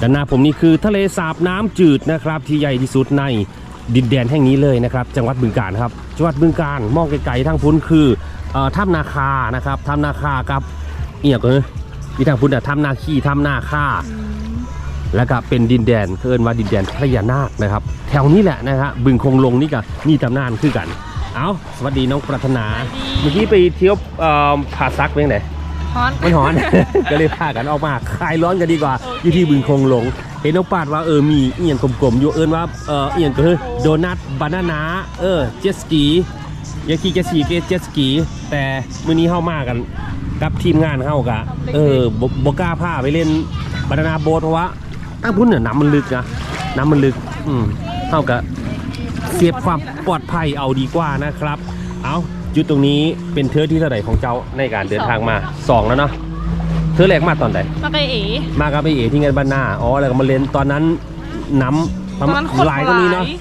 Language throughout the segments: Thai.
ด้านหน้าผมนี่คือทะเลสาบน้ำจืดนะครับ ที่ใหญ่ที่สุดในดินแดนแห่งนี้เลยนะครับ จังหวัดบึงกาฬครับจังหวัดบึงกาฬมองไกลๆทางพุ้นคือเอ่อถ้ำนาคานะครับถ้ำนาคากับเอียกเลยมีทางพุ้นอะถ้ำนาคีถ้ำนาคาแล้วก็เป็นดินแดนเขาเอิ้นว่าดินแดนพญานาคนะครับ แถวนี้แหละนะฮะบึงคงลงนี่ก็มีตำนานคือกัน เอาสวัสดีน้องปรารถนา เมื่อกี้ไปเที่ยวเอ่อผาซักเป็นไง ฮอนไม่หอน ก็เลยพากันออกมาคลายร้อนกันดีกว่าโอเคอยู่ที่บึงคงหลง เห็นน้องปาดว่าเออมีเอียงกลมๆอยู่เอิ้นว่าเออเอียงก็คือโดนัทบานานาเออเจ็ตสกียาขี่เจ็ตสกีเจ็ตสกีแต่มื้อนี้เข้ามากันกับทีมงานเข้ากะเออบ่บกล้าพาไปเล่นบานานาโบ๊ทเพราะว่าตั้งพุ่นเนี่ยน้ำมันลึกนะน้ำมันลึกอืมเท่ากับเสียบความปลอดภัยเอาดีกว่านะครับ เอา จุดตรงนี้เป็นเทือที่เท่าไหร่ของเจ้าในการเดินทางมาสองแล้วเนาะเทือแรกมาตอนไหนมาไปเอ๋มากับไอเอที่งานบ้านหน้าอ๋อแล้วก็มาเล่นตอนนั้นน้ำตอนนั้นคนหลายก็มีเนาะหลย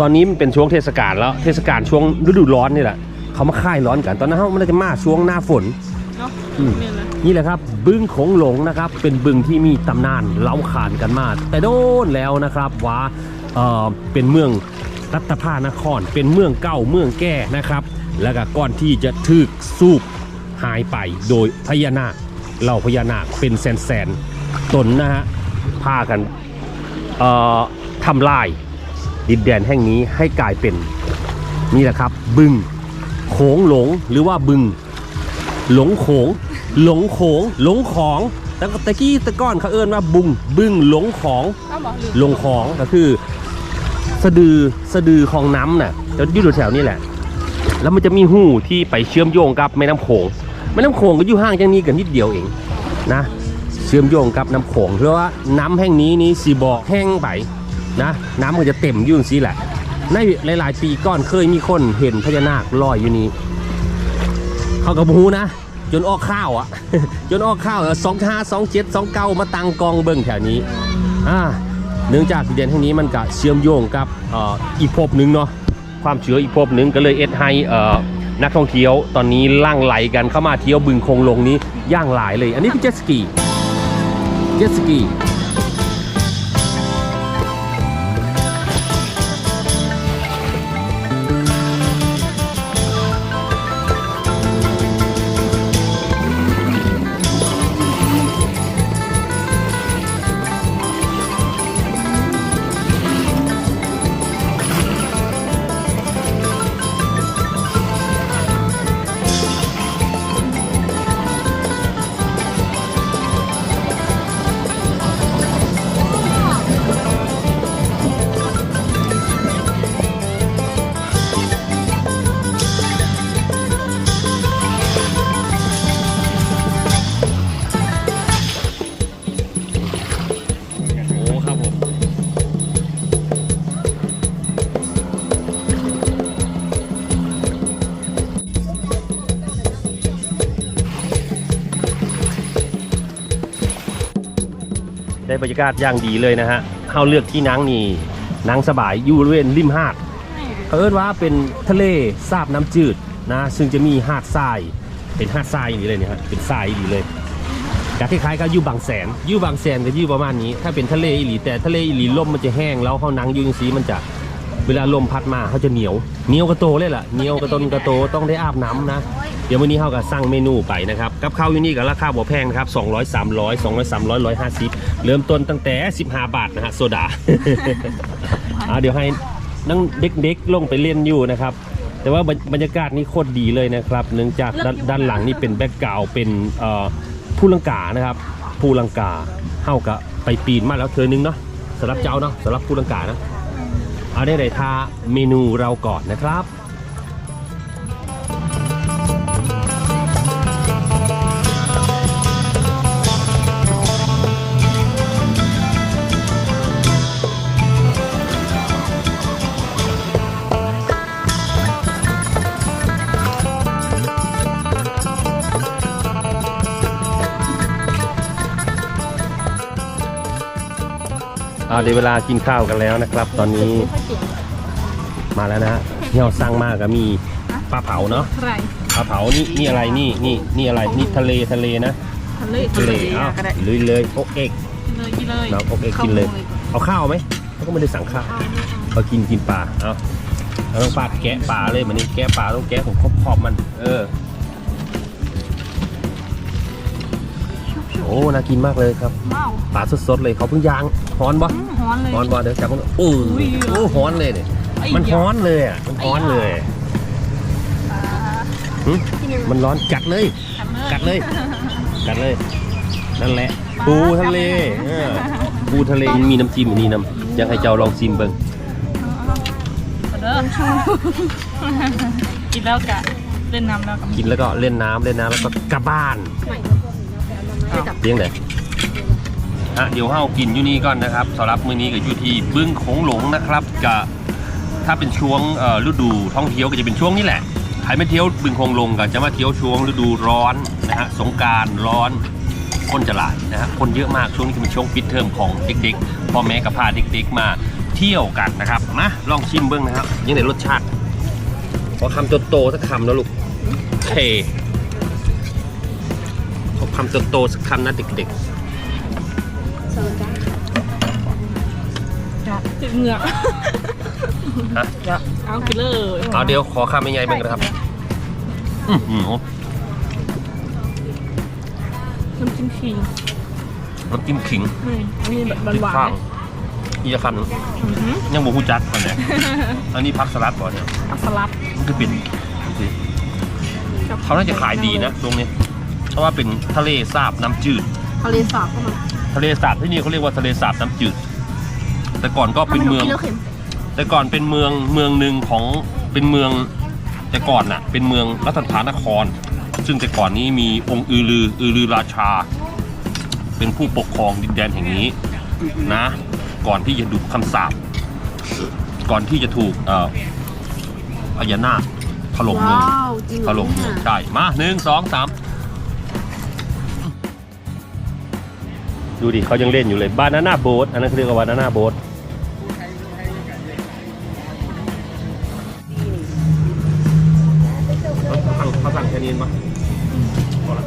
ตอนนี้มันเป็นช่วงเทศกาลแล้วเทศกาลช่วงฤดูร้อนนี่แหละเขามาค่ายร้อนกันตอนนั้นเขามันจะมาช่วงหน้าฝนเนาะอืมเนี่ยเลยนี่แหละครับบึงโขงหลงนะครับ เป็นบึงที่มีตำนานเล่าขานกันมา แต่โดนแล้วนะครับว่าเออเป็นเมืองรัตภานคร เป็นเมืองเก่าเมืองแก่นะครับ แล้วก็ก่อนที่จะถึกสูบหายไปโดยพญานาคเหล่าพญานาคเป็นแสนแสนๆตนนะฮะพากันเอ่อทำลายดินแดนแห่งนี้ให้กลายเป็นนี่แหละครับ บึงโขงหลงหรือว่าบึง หลงโขง หลงโขง หลงของแต่ก็ตะกี้ตะก้อนเขาเอิ้นว่าบุงบึงหลงของอ้าวบอกลืมลงของก็คือ สะดือสะดือของน้ำน่ะจะอยู่แถวๆนี้แหละ แล้วมันจะมีหูที่ไปเชื่อมโยงกับแม่น้ำโขงแม่น้ำโขงก็อยู่ห่างจากนี้กันนิดเดียวเองนะเชื่อมโยงกับน้ำโขงเพราะว่าน้ำแห่งนี้นี่สีบอกแห้งไปนะน้ำมันจะเต็มอยู่สิแหละในหลายๆ ปีก่อนเคยมีคนเห็นพญานาคลอยอยู่นี้เขากับหูนะ จนออกข้าวอะ จนออกข้าวสองห้าสองเจ็ดสองเก้ามาตังกองเบิ่งแถวนี้อ่าเนื่องจากดินแดนแห่งนี้มันก็เชื่อมโยงกับอ่ออีกภพหนึ่งเนาะ ความเชื้ออีกภพหนึ่งก็เลยเอ็ดให้นักท่องเที่ยวตอนนี้ล่างไหลกันเข้ามาเที่ยวบึงคงลงนี้ย่างหลายเลย อันนี้คือเจ็ตสกีเจ็ตสกี บรรยากาศอย่างดีเลยนะฮะเฮาเลือกที่นั่งนี่นั่งสบายอยู่บริเวณริมหาดเขาเอิ้นว่าเป็นทะเลสาบน้ำจืดนะซึ่งจะมีหาดทรายเป็นหาดทรายอย่างนี้เลยเนี่ยฮะเป็นทรายดีเลยก็คล้ายๆกับยู่บางแสนยู่บางแสนก็ยู่ประมาณนี้ ถ้าเป็นทะเลอีหลีแต่ทะเลอีหลีลมมันจะแห้งแล้วเขานั่งยู่ยังสีมันจะ เวลาลมพัดมาเขาจะเหนียวเหนียวกระโตเลยล่ะเหนียวกระตนกระโตต้องได้อาบน้ำนะ เดี๋ยววันนี้เขาก็สั่งเมนูไปนะครับกับข้าวอยู่นี่ก็ราคาบ่แพงนะครับ200 300 200 300 150 เริ่มต้นตั้งแต่ 15 บาทนะฮะโซดาอ่าเดี๋ยวให้นั่งเด็กๆลงไปเล่นอยู่นะครับ แต่ว่าบรรยากาศนี่โคตรดีเลยนะครับ เนื่องจากด้านหลังนี่เป็นแบ็กกราวเป็นผู้ลังกานะครับผู้ลังกาเท่ากับไปปีนมาแล้วเธอนึงเนาะสำหรับเจ้าเนาะสำหรับผู้ลังกานะ เอาได้เลยทาเมนูเราก่อนนะครับ เดี๋ยวเวลากินข้าวกันแล้วนะครับ ตอนนี้มาแล้วนะฮะที่เราสั่งมากก็มีปลาเผาเนาะใครปลาเผานี่นี่อะไรนี่นี่นี่อะไรนี่ทะเลทะเลนะทะเลทะเลเอ้าก็ได้ลุยเลยโอเอกเเลยกินเลยเราโอเคกินเลย เอาข้าวไหมเขาก็ไม่ได้สั่งข้าวเขากินกินปลาเอาเราต้องปาดแกะปลาเลยมันนี่แกะปลาต้องแกะของขอบขอบมัน เออ อ้น่ากินมากเลยครับว้าวปลาสดๆเลยเขาเพิ่งย่างฮ้อนปะอืมฮ้อนเลยฮ้อนปะเดี๋ยวจับมันโอ้อุ้ยโอ้ฮ้อนเลยเนี่ยไอ้มันยาฮ้อนเลยอะมันฮ้อนเลยหึมันร้อนกัดเลย กัดเลย กัดเลย นั่นแหละ ปูทะเลเออปูทะเลมีน้ำจิ้มอันนี้น้ำอยากให้เจ้าลองชิมเบิ่งเด้อกินแล้วกะเล่นน้ำแล้วกะกินแล้วก็เล่นน้ำเล่นน้ำแล้วก็กลับบ้าน เลี้ยงไหนอะเดี๋ยวเฮากินอยู่นี่ก่อนนะครับสำหรับมื้อนี้ก็อยู่ที่บึ้งโขงหลงนะครับจะถ้าเป็นช่วงเอ่อฤดูท่องเที่ยวก็จะเป็นช่วงนี้แหละใครไม่เที่ยวบึงโขงหลงก็จะมาเที่ยวช่วงฤดูร้อนนะฮะสงกรารร้อนคนจะหลายนะฮะคนเยอะมากช่วงนี้คือเป็นช่วงปิดเทอมของเด็กๆพ่อแม่ก็พาเด็กๆมาเที่ยวกันนะครับมาลองชิมเบิ้งนะครับยังไงรสชาติขอคำโตๆสักคำนะลูกเค ขอคำโตๆสักคำนะเด็กติดเหงือกๆฮะเอากินเลยเอาเดี๋ยวขอคำใหญ่ๆเบ้างนะครับอื้อหือน้ำจิ้มขิงน้ำจิ้มขิงอืมอันนี้แบบพริกหวาข้านงอีกคำหนึ่งๆอื้อหือยังบ่ฮู้จักกันเนี่ยอันนี้พักสลัดก่อนเนี่ย เอาสลัด มันคือเป็นสิเขาน่าจะขายดีนะตรงนี้ เพราะว่าเป็นทะเลสาบน้ำจืด ทะเลสาบเข้ามาทะเลสาบที่นี่เขาเรียกว่าทะเลสาบน้ำจืด แต่ก่อนก็เป็นเมืองกินแล้วเค็มแต่ก่อนเป็นเมืองเมืองหนึ่งของเป็นเมืองแต่ก่อนน่ะเป็นเมืองรัตนานคร ซึ่งแต่ก่อนนี้มีองค์อือลืออือลือราชา เป็นผู้ปกครองดินแดนแห่งนี้นะ ก่อนที่จะดูคำสาปก่อนที่จะถูกเอ่อพญานาคถล่มเมืองว้าวจริงเหรถอล่มเมืเนี่องยใช่มาหนึ่งสองสาม ดูดิเขายังเล่นอยู่เลยบานาน่าโบ๊ทอันนั้นเขาเรียกว่าบานาน่าโบ๊ทเขาสั่งเขาสั่งแค่นี้มั้ยพอละ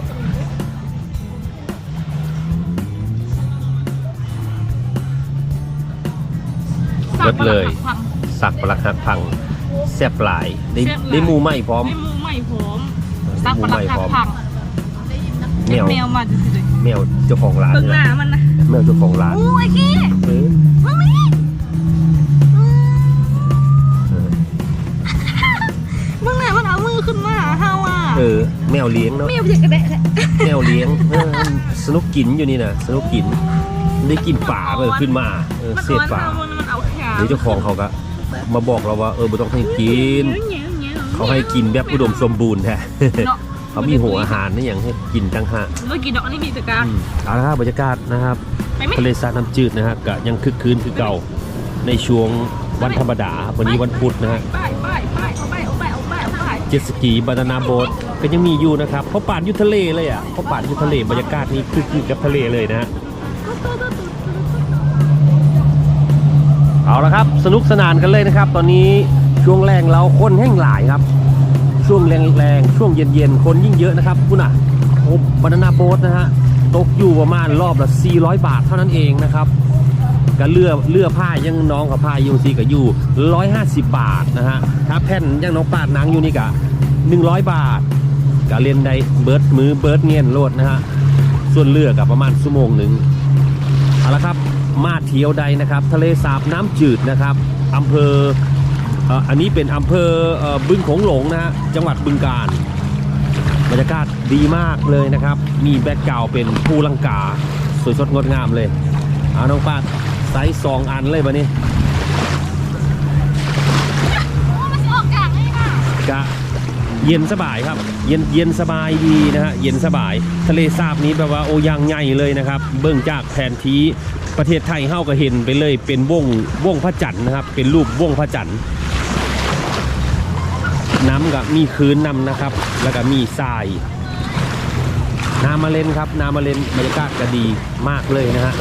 เบิดเลยผักสักปลักหักพังแซ่บหลายได้แซ่บหลายได้หมูไหมพร้อมไม่มูไม่หอมซักหมูปลาไหมคัพก ร้อมผักแมวแมวมาจะสิแมวเจ้าของร้านเบิ่งหเนี่ยน้ามันนะแมวเจ้าของร้านอู้ไอ้ขี้เออมึงนี่เออมึงไหนมันเอามือขึ้นมาหาเฮาอะเออแมวเลี้ยงเนาะไม่เอาไปกระแดะแมวเลี้ยงเออสนุกกินอยู่นี่นะสนุกกินได้กินป่าเออขึ้นมาเออมันเศร้ษอนป่าเฮามันมันเอาแขนเดี๋ยวเจ้าของเขาก็มาบอกเราว่าเออไม่ต้องให้กินเงี้ยเงี้ยเขาให้กินแบบอุดมสมบูรณ์แท้ เนาะเขามีหัวอาหารนี่อย่างให้กินตั้งหากเมื่อกี้ดอกอันนี้มีตะกร้ารอืมเอาละครับบรรยากาศนะครับไปไหมทะเลสาบน้ำจืดนะฮะก็ยังคึกคืนคือเก่าในช่วงวันธรรมดาครับวันนี้วันพุธนะฮะไปไปไปเอาไปเอาไปเอาไปเอาไปเจ็ตสกีบานานาโบ๊ทก็ยังมีอยู่นะครับเขาป่านอยู่ทะเลเลยอะเขาป่านอยู่ทะเลบรรยากาศนี้คือคือกับทะเลเลยนะฮะเอาละครับสนุกสนานกันเลยนะครับ ตอนนี้ช่วงแรงเราคนแห้งหลายครับ ช่วงแรงแรงๆช่วงเย็นเย็นๆคนยิ่งเยอะนะครับคุณอะโอ้บานานาโบ๊ทนะฮะตกอยู่ประมาณรอบละ 400 บาทเท่านั้นเองนะครับก็เลือเลือผ้ายังน้องกับผ้ายูซีกับยู150บาทนะฮะถ้าแผ่นยังน้องปาดนังอยู่นี่กะ100บาทก็เล่นได้เบิร์ดมือเบิร์ดเงียนโลดนะฮะส่วนเลือกับประมาณชั่วโมงหนึ่งเอาละครับมาเที่ยวใดนะครับ ทะเลสาบน้ำจืดนะครับอำเภอ อันนี้เป็นอำเภอบึงโขงหลงนะฮะจังหวัดบึงกาฬบรรยากาศดีมากเลยนะครับ มีแบ็กกราวเป็นภูลังกา สวยสดงดงามเลยเอาน้องปาไซส์สองอันเลยบะนี่มันจะออกางเลยค่ะเย็นสบายครับ เย็นเย็นสบายดีนะฮะ เย็นสบาย ทะเลสาบนี้แบบว่าโอยางใหญ่เลยนะครับ เบื้องจากแผนที่ประเทศไทยเฮาก็เห็นไปเลย เป็นวงวงพระจันทร์นะครับ เป็นรูปวงพระจันทร์ น้ำก็มีคืนนำนะครับ แล้วก็มีทรายน้ำมาเล่นครับน้ำมาเล่นบรรยากาศก็ดีมากเลยนะฮะ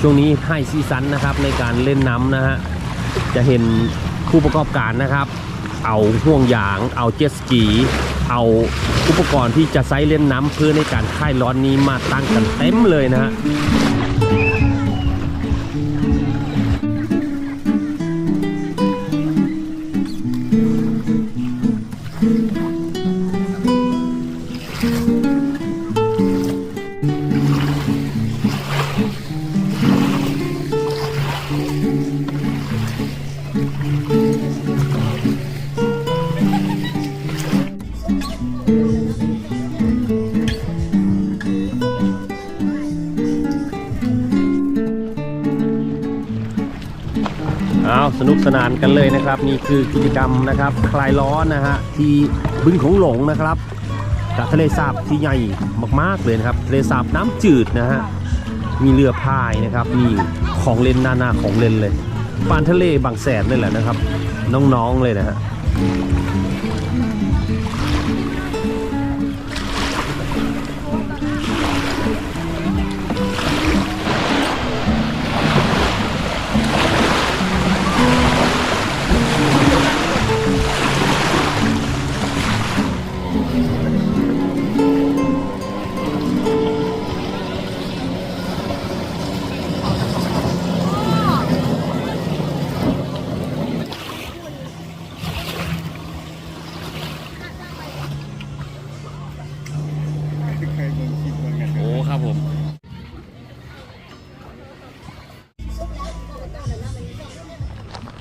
ช่วงนี้ให้ซีซันนะครับในการเล่นน้ำนะฮะจะเห็นผู้ประกอบการนะครับ เอาห่วงยาง เอาเจ็ตสกีเอาอุปกรณ์ที่จะใช้เล่นน้ำเพื่อในการคลายร้อนนี้มาตั้งกันเต็มเลยนะฮะ สนานกันเลยนะครับ นี่คือกิจกรรมนะครับ คลายร้อนนะฮะที่บึงของหลงนะครับกับทะเลสาบที่ใหญ่มากๆเลยนะครับทะเลสาบน้ำจืดนะฮะมีเรือพายนะครับมีของเล่นนานาของเล่นเลยปานทะเลบางแสนนี่แหละนะครับ น้องๆเลยนะฮะ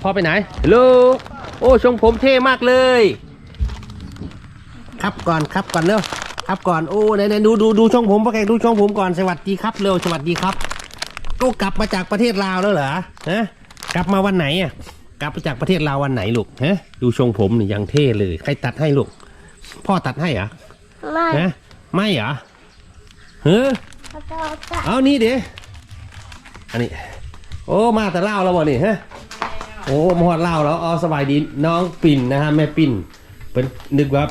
พ่อไปไหนฮัลโหลโอ้ชงผมเท่มากเลย ครับก่อนครับก่อนเร็วครับก่อนโอ้ไหนไหนดูดูดูช่องผมพ่อแกดูช่องผมก่อนสวัสดีครับเร็วสวัสดีครับ ก็กลับมาจากประเทศลาวแล้วเหรอฮะกลับมาวันไหนอะกลับมาจากประเทศลาววันไหนลูกฮะดูทรงผมนี่ยังเท่เลยใครตัดให้ลูกพ่อตัดให้เหรอไม่ฮะไม่เหรอเฮ้อเอานี่เดี๋ยวอันนี้ โอ้มาแต่เล่าวแล้วบ่นี่ฮะ โอ้มาฮอดเล่าวแล้วอ๋อสบายดีน้องปิ่นนะฮะแม่ปิ่นเพิ่นนึกว่า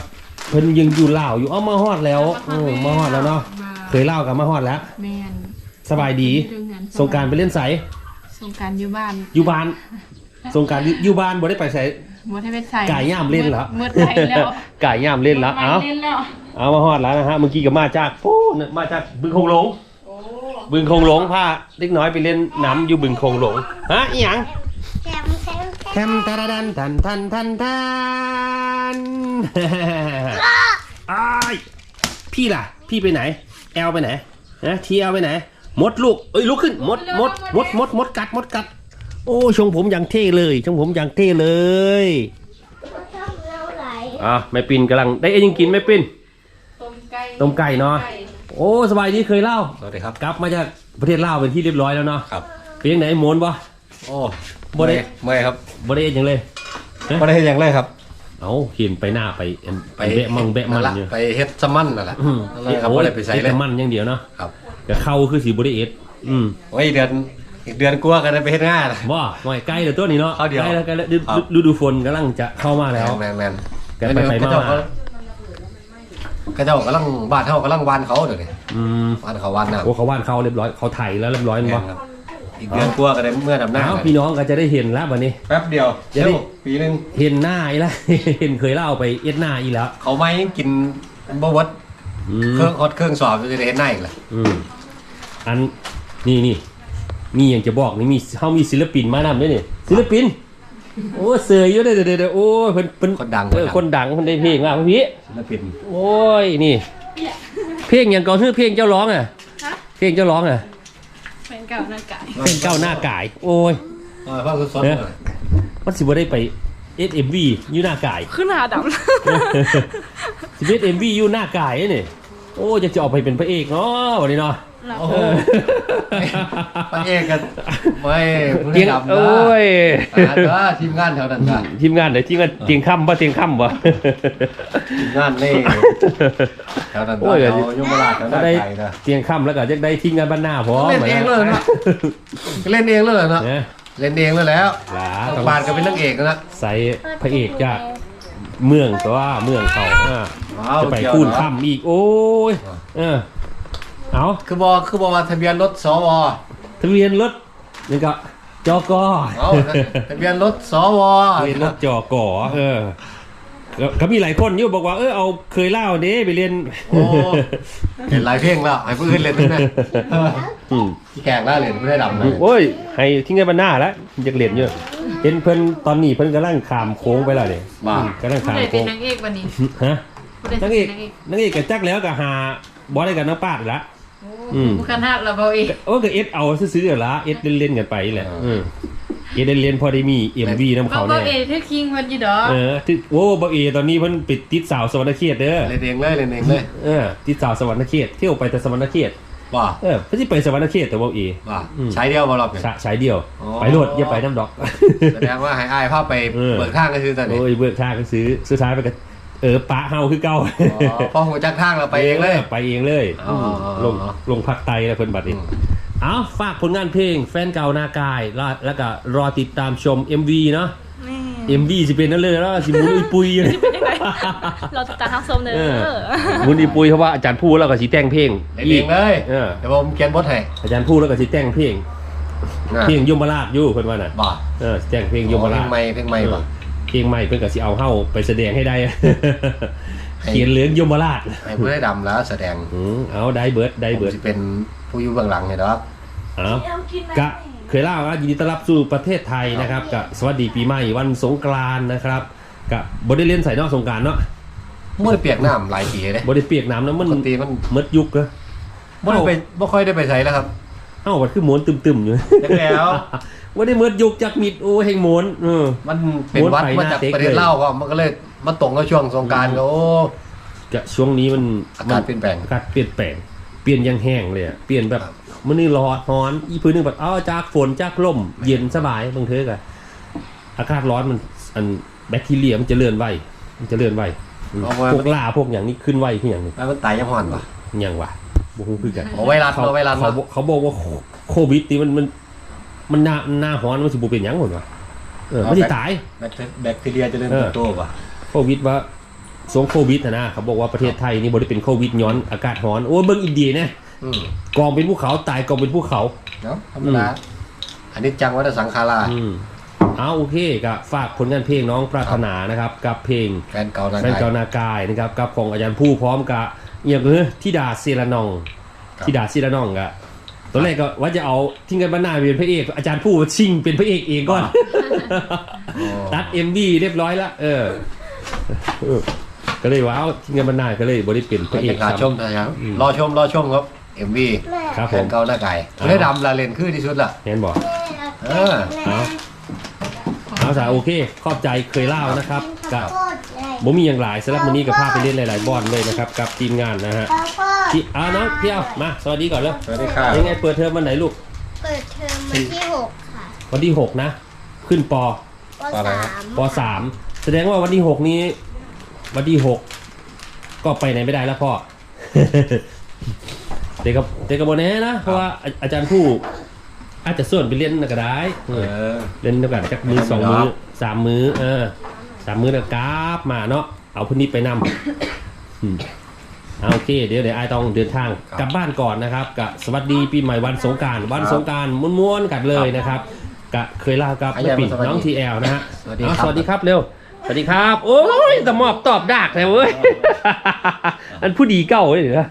เพิ่นยังอยู่เล่าวอยู่อ๋อมาฮอดแล้วเออมาฮอดแล้วเนาะเคยเล่ากับมาฮอดแล้ว แมนสบายดีสงกรารไปเล่นใสสงกรารอยู่บ้านอยู่บ้าน สงกรารอยู่บ้านบ่ได้ไปใสมดให้เป็นใส่ไก่ย่ามเล่นเหรอ มืดไปแล้วไก่ย่ามเล่นแล้วเอ้า เล่นแล้ว เอามาฮอดแล้วนะฮะเมื่อกี้ก็มาจากปูนมาจากบึงคงหลงบึงคงหลงพาเล็กน้อยไปเล่นน้ำอยู่บึงคงหลงฮะอีหยังแค มแคมแคแทมตะดะดันทันทันทันทันอ้ายพี่ล่ะ พี่ไปไหน แอลไปไหนนะทีแอลไปไหน มดลูกเอ้ยลุกขึ้น มดมดมดมดมดกัดมดกัด โอ้ชงผมอย่างเท่เลยชงผมอย่างเท่เลยชอบเราไหลอะแม่ปินกำลังได้เอ็ยังกินแม่ปินต้มไก่ต้มไก่เนาะโอ้สบายดีเคยเล่าสวัสดีครับกลับมาจากประเทศลาวเป็นที่เรียบร้อยแล้วเนาะครับเป็นยังไงโมนบ่โอ้ บ่ได้เมื่อยครับบ่ได้เอ็ดหยังเลย บ่ได้เฮ็ดหยังเลยครับ เอาเห็นไปหน้าไปอันไปแบะมังแบะมันละอยู่ไปเฮ็ดสมันนั่นแหละอืมนั่นแหละครับบ่ได้ไปใส่เฮ็ดเลยแต่มันอย่างเดียวเนาะครับก็เข้าคือสีบ่ได้เอ็ดอืมโอ้ยเดือนอีกเดือนกลัวากันได้ไปเฮ็ดงาน บ่ไม่ใกล้แล้วตัวนี้เนาะเข้าเดียวใกล้แล้วใกล้แล้วฤครับ ฤดูฝนกำลังจะเข้ามาแล้ว แมนแมนแกไปไปมาเจ้ก็เขาเจ้ากำลังบ้านเขากำลังวานเขาเดี๋ยวนี้อืมวานเขาวานน้ำโอ้เขาว่านเข้าเรียบร้อยเขาไถแล้วเรียบร้อยแม่มั้นครับ อีกเดือนกลัวากันได้เมื่อดำหน้าเอ้ากันพี่น้องก็จะได้เห็นแล้วบัดนี้ แป๊บเดียวเดี๋ยวดิเดี๋ยวปีหนึงเห็นหน้าอีแล้ว เห็นเคยเล่าไปเอ็ดหน้าอีแล้วเขาไม่กินบ่เวัดอืมเครื่องฮอดเครื่องสอบจะได้เฮ็ดหน้าอีกเลยอืมอันนี่นี่มีอย่างจะบอกนี่มีเฮามีศิลปินมานำด้วยนี่ศิลปิน โอ้เสยอยู่เด้อเด้อเด้อโอ้ยเพิ่นเพิ่นคนดังเออคนดังเพิ่นได้เพลงมาพี่ ศิลปินโอ้ยนี่ เพลงอย่างก่อนคือเพลงเจ้าร้องอะ เพลงเจ้าร้องอะเป็ นเก่าหน้าไก่เพลงเจ้าหน้ากาย โอ้ยเออฟังสดๆเอ๊ะเลยมันสิบ่ได้ไป SMV อยู่หน้ากายขึ้นหาดสิเป็น MV อยู่หน้ากายนี่โอ้จะจะออกไปเป็นพระเอกเนาะวันนี้เนาะำ โอ้โหพระเอกกันไม่ผู้เตียงดำนะโอ้ยอ่าก็ทีมงานแถวนั้นกันทีมงานไหนทีมงานเตียงค่ำป่ะเตียงค่ำป่ะทีมงานนี่แถวนั้นโอ้ก็ยแถวยมราชแถวก็นั้นได้ไกลนะเตียงค่ำแล้วก็จะได้ทีมงานบ้านหน้าพร้อมเล่นเองเลยนะเล่นเองเลยเหรอเนาะเนี่ยเล่นเองเลยแล้วหลาต้ต้อองงบานก็เป็นนักเอกนะใส่พระเอกจากเมืองแต่ว่าเมืองเขาอะว้าวจะไปเกี่ยวคูนเหรอค่ำอีกโอ้ยเออ เอาคือบอคือบอว่าทะเบียนรถสวทะเบียนรถนี่ก็จอกอเอาทะเบียนรถสวทะเบียนรถจอกอเออก็ก็มีหลายคนอยู่บอกว่าเออเอาเคยเล่าเด้ไปเรียนโอ้เห็นหลายเพลงแล้วให้ผู้อื่นเล่นด้วยนะอืมแข่งแล้วเล่นผู้ได้ดำนะโอ้ยให้ทิ้งกันบ้านหน้าแล้วอยากเรียนเยอะเห็นเพิ่นตอนนี้เพิ่นกำลังขามโค้งไปแล้วเนี่ยบ้ากำลังผู้ขามใดเป็โค้นงนางเอกวันนี้ฮะผู้ใดนางเป็เอนกนางเอกนางเอกกับจักแล้วก็หาบอสได้กับน้องป้าดละ อืมผู้คันหักเราเบาเองโอ้ก็เอสเอาซื้อๆเดี๋ยวละเอสเล่นๆกันไปแหละอืมเอสเล่นๆพอได้มีเอ็มวีน้ำเบาเขาเบาเนี่ยเองที่คิงวันยี่ดอกเออที่โอ้บักเอตอนนี้เพิ่นปิดติดสาวสวรรณเขตเด้อเล่นเองเลยเล่นเองเลยเออติดสาวสวรรณเขตเที่ยวไปแต่สวรรณเขตว่าเออเพิ่นสิไปสวรรค์เขตแต่ว่าเอ ว่าอืม ใช้เดียวบ่รอบเนี่ยสะสายเดียว อ๋อ ไปโลดอย่าไปน้ำดอก แสดงว่าให้อ้ายพาไปเออ เบิกทางก็คือตอนนี้โอ้ยเบิกทางก็ซื้อสุดท้ายไปก็ เออปะเฮาคือเก่าอ๋อพอหัวจักทางเราไปเองเลย ไปเองเลยอ๋ออ๋อลงลงพักไตแล้วเพิ่นบัดนี้อืมเอาฝากผลงานเพลงแฟนเก่านากาย แล้วแล้วก็รอติดตามชม MV เนาะแม่ MV สิเป็นนั่นเลยแล้วสิหมุนอุยปุยเลยเราติดตามทั้งโซมเนอเออร์หมุนอุยปุยเพราะว่าอาจารย์พูดแล้วก็สิแต่งเพลงเล่นเองเลยเออเดี๋ยวผมเขียนบทให้อาจารย์พูดแล้วก็สิแต่งเพลงนะเพลงยมราชอยู่เพิ่นว่าน่ะบ่าเออแต่งเพลงยมเพลราชงใหม่เพลงใหม่บ่ เพลงใหม่เพิ่นก็สิเอาเฮาไปแสดงให้ได้ เขียนเหลืองยมราชให้ผู้ได้ดำแล้วแสดงอืมเอาได้เบิร์ดได้ผมเบิร์ดสิเป็นผู้อยู่เบื้องหลังเนี่ยดอกเอา เอากินไหม กะเคยเล่าว่ายินดีต้อนรับสู่ประเทศไทยนะครับกะสวัสดีปีใหม่วันสงกรานต์นะครับกะบ่ได้เล่นใส่นอกสงกรารเนาะเมื่อเปียกน้ำหลายปีเลยบ่ได้เปียกน้ำนะมันติมันเมดยุกเนอะไม่ได้ไปไม่ค่อยได้ไปใช้แล้วครับ เอ้ามันคือหมวนตึมๆอยู่ แล้ว บ่ได้เมดยุกจักมิดโอ้แห่งหมวนเออ มันเป็นวัดม้วนไปมาจากหน้าเต็กประเทศเลยลาวก็มันก็เลยมาตรงกับช่วงสงกรารก็โอ้ กะช่วงนี้มันอากาศเปลี่ยนแปลง อากาศเปลี่ยนแปลง เปลี่ยนอยังแห้งเลยอะเปลี่ยนแบบครับมื้อนี้ร้อนร้อน อีพื้นนึงแบบอ้าวจากฝนจากลมเย็นสบายบางเทอกะอากาศร้อนมันอันแบคทีเรียมันจะเลื่อนไวมันจะเลื่อนไวอืมเอาไว้ พวกลาพวกอย่างนี้ขึ้นไวขึ้นอย่างนี้แล้วมันตายยังห่อนป่ะอย่างวะบ่ฮู้คือกัน เอาไวรัสเขาเอาไวรัสเขามาบอกเขาบอกว่าโคโควิดนี่มันมัน มันหน้าหน้าฮ้อนมันสิบ่เป็นหยังหมดวะเออมันสิตาย แบคทีแบคทีเรียเจะเริ่มเออเติบโตป่ะโควิดว่าสงโควิดนะนะเขาบอกว่าประเทศไทยนี่บ่ได้เป็นโควิดย้อนอากาศร้อนโอ้ยเบิ่งอินเดียนะอืมกองเป็นภูเขาตายกองเป็นภูเขา เนาะธรรมดาอันนี้จังวัฏสังขาราอืมเอาโอเคก็ฝากผลงานเพลงน้องปรารถนานะครับ กับเพลงแฟนเก่านาแฟนกายเกานากายนะครับกับของอาจารย์ผู้พร้อมกับเอียงเออทิดาเซรานองครับทิดาเซรานองกะ ตอนแรกก็ว่าจะเอาทิ้งกันบ้านหน้าเป็นพระเอก อาจารย์ผู้ชิงเป็นพระเอกเองก่อนโอ้ตัดเอ็มดีเรียบร้อยแล้วเออเออ ก็เลยว้าวทิ้งกันบ้านหน้าก็เลยบริเป็นพก็ระเอเป็กนการชมนะครับรอชมรอชมครับเอ็มวีครับแฟผนมเก่าหน้ากายผู้ได้ดำลาเลนคือที่สุดล่ะเห็นบอกเออเอาเอาสาโอเค ขอบใจเคยเล่านะครับกับ ผมมีอย่างหลายสำหรับวันนี้กับพาไปเล่นหลายๆบอลเลยนะครับกับทีมงานนะฮะที่อ่าน้องพี่เอามาสวัสดีก่อนเลยสวัสดีครับยังไงเปิดเทอมวันไหนลูก เปิดเทอมวันที่หกค่ะ วันที่6นะ ขึ้นปปอะไรสาครับมปสามแสดงว่าวันที่6นี้ วันที่6ก็ไปไหนไม่ได้แล้วพ่อเด็กกับเด็กกับโบแน่นะเพราะว่าอาอาจารย์ผู้อาจจะส่วนไปเล่นน่ะก็ได้เออเล่นด้วยกันจักมือสองมือสามมือเออ สามมือแล้วกราบมาเนาะเอาพื้นนี้ไปนำอืมเอาโอเค เดี๋ยวเดี๋ยวไอายต้องเดินทางกลับบ้านก่อนนะครับกับสวัสดีปีใหม่วันสงกรารวันสงกรารม้วนๆกันเลยนะครับกะเคยเล่ากับแม่ปิ่นน้องทีแอลนะฮะสวัสดีเอาครับสวัสดีครับเร็วสวัสดีครับ โอ้ยแต่มอบตอบดากเลยเว้ย อันผู้ดีเก่าเลยเหรอ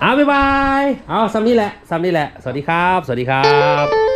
เอาบ๊ายบาย เอาซ้ำนี้แหละซ้ำนี้แหละ สวัสดีครับ สวัสดีครับบ่